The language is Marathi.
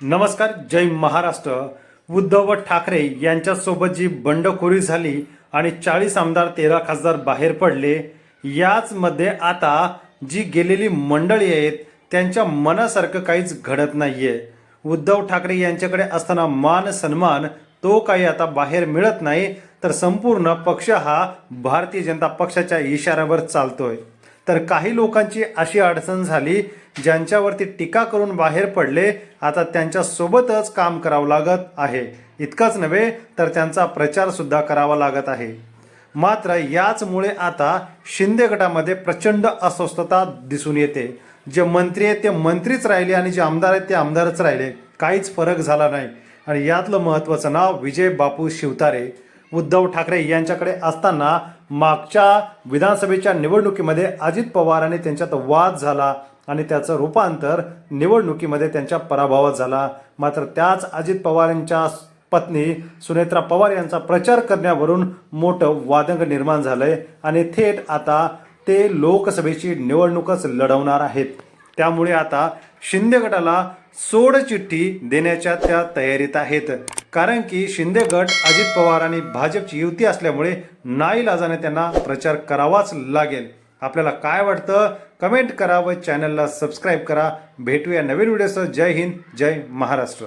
नमस्कार जय महाराष्ट्र. उद्धव ठाकरे यांच्यासोबत जी बंडखोरी झाली आणि चाळीस आमदार तेरा खासदार बाहेर पडले याचमध्ये आता जी गेलेली मंडळी आहेत त्यांच्या मनासारखं काहीच घडत नाहीये. उद्धव ठाकरे यांच्याकडे असताना मान सन्मान तो काही आता बाहेर मिळत नाही तर संपूर्ण पक्ष हा भारतीय जनता पक्षाच्या इशाऱ्यावर चालतोय. तर काही लोकांची अशी अडचण झाली ज्यांच्यावरती टीका करून बाहेर पडले आता त्यांच्यासोबतच काम करावं लागत आहे. इतकंच नव्हे तर त्यांचा प्रचारसुद्धा करावा लागत आहे. मात्र याचमुळे आता शिंदे गटामध्ये प्रचंड अस्वस्थता दिसून येते. जे मंत्री आहेत ते मंत्रीच राहिले आणि जे आमदार आहेत ते आमदारच राहिले. काहीच फरक झाला नाही. आणि यातलं महत्त्वाचं नाव विजय बापू शिवतारे. उद्धव ठाकरे यांच्याकडे असताना मागच्या विधानसभेच्या निवडणुकीमध्ये अजित पवार आणि त्यांच्यात वाद झाला आणि त्याचं रूपांतर निवडणुकीमध्ये त्यांच्या पराभवात झाला. मात्र त्याच अजित पवारांच्या पत्नी सुनेत्रा पवार यांचा प्रचार करण्यावरून मोठं वादंग निर्माण झालंय आणि थेट आता ते लोकसभेची निवडणूकच लढवणार आहेत. त्यामुळे आता शिंदे गटाला सोडचिठ्ठी देण्याच्या त्या तयारीत आहेत. कारण की शिंदे गट अजित पवार आणि भाजपची युती असल्यामुळे नाईलाजाने त्यांना प्रचार करावाच लागेल. आपल्याला काय वाटतं? कमेंट करा व चॅनलला सबस्क्राईब करा. भेटूया नवीन व्हिडिओसह. जय हिंद जय महाराष्ट्र.